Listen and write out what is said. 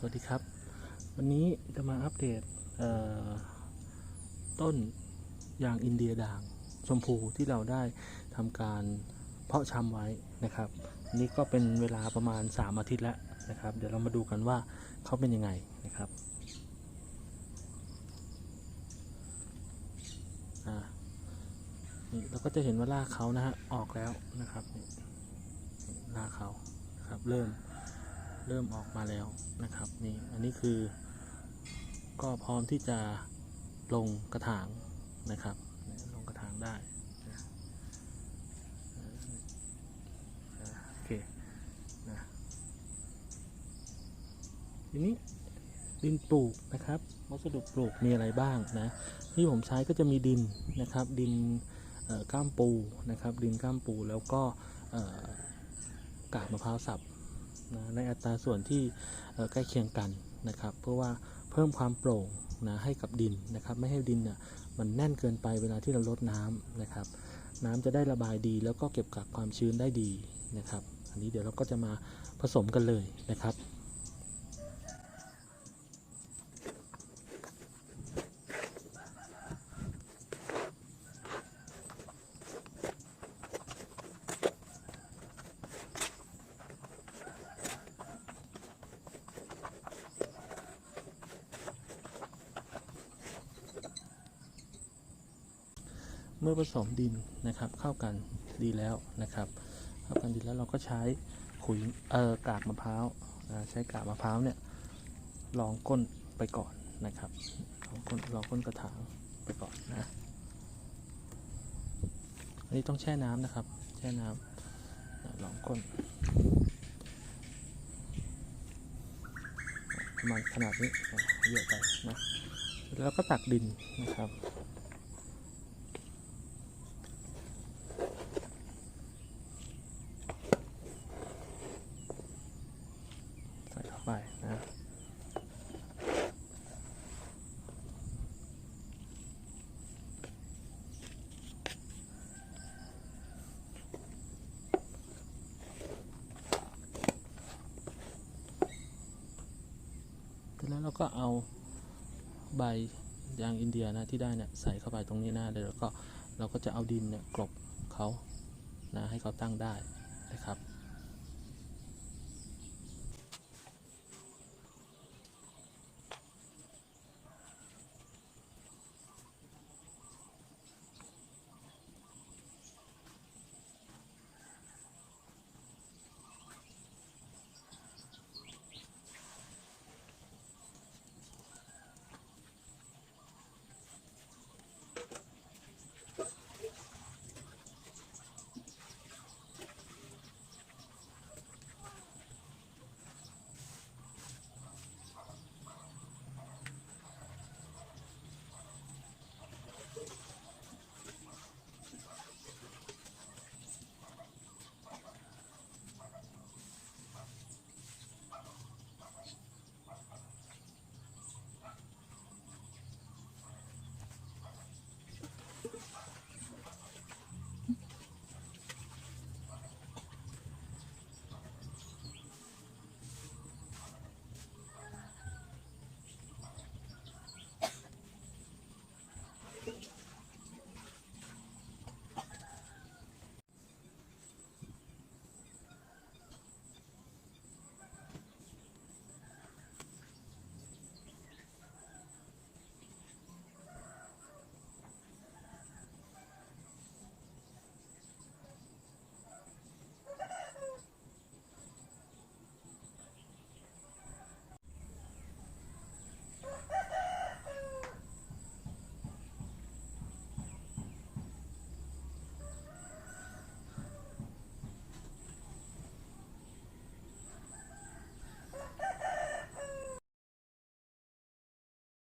สวัสดีครับ วันนี้จะมาอัปเดตเต้นยางอินเดียด่างชมพูที่เราได้ทำการเพาะชำไว้นะครับ นี่ก็เป็นเวลาประมาณ 3 อาทิตย์แล้วนะครับ เดี๋ยวเรามาดูกันว่าเขาเป็นยังไงนะครับอ่านี่เราก็จะเห็นว่ารากเขานะฮะออกแล้วนะครับนี่รากเขาครับเริ่ม เริ่มออกมาแล้วนะครับนี่อันนี้คือ ก็พร้อมที่จะลงกระถางนะครับ ลงกระถางได้โอเคนะทีนี้ดินปลูกนะครับวัสดุปลูกมีอะไรบ้างนะที่ผมใช้ก็จะมีดินนะครับ ดินก้ามปูนะครับ ดินก้ามปูแล้วก็กากมะพร้าวสับ นะในอัตราส่วนที่ใกล้เคียงกันนะครับ เพื่อว่าเพิ่มความโปร่งนะให้กับดินนะครับ ไม่ให้ดินเนี่ยมันแน่นเกินไปเวลาที่เราลดน้ำนะครับ น้ำจะได้ระบายดีแล้วก็เก็บกักความชื้นได้ดีนะครับ อันนี้เดี๋ยวเราก็จะมาผสมกันเลยนะครับ เมื่อผสมดินนะครับเข้ากันดีแล้วนะครับเข้ากันดีแล้วเราก็ใช้ขุยเอ่อกากมะพร้าวใช้กากมะพร้าวเนี่ยรองก้นไปก่อนนะครับรองก้นรองก้นกระถางไปก่อนนะอันนี้ต้องแช่น้ำนะครับ แช่น้ำรองก้นประมาณขนาดนี้เยอะไปนะแล้วก็ตักดินนะครับ ใส่เข้าไปนะ เสร็จแล้วเรา ก็เอาใบยางอินเดียนะที่ได้เนี่ยใส่เข้าไปตรงนี้นะเดี๋ยวเราก็เราก็จะเอาดินเนี่ยกลบเขานะให้เขาตั้งได้นะครับ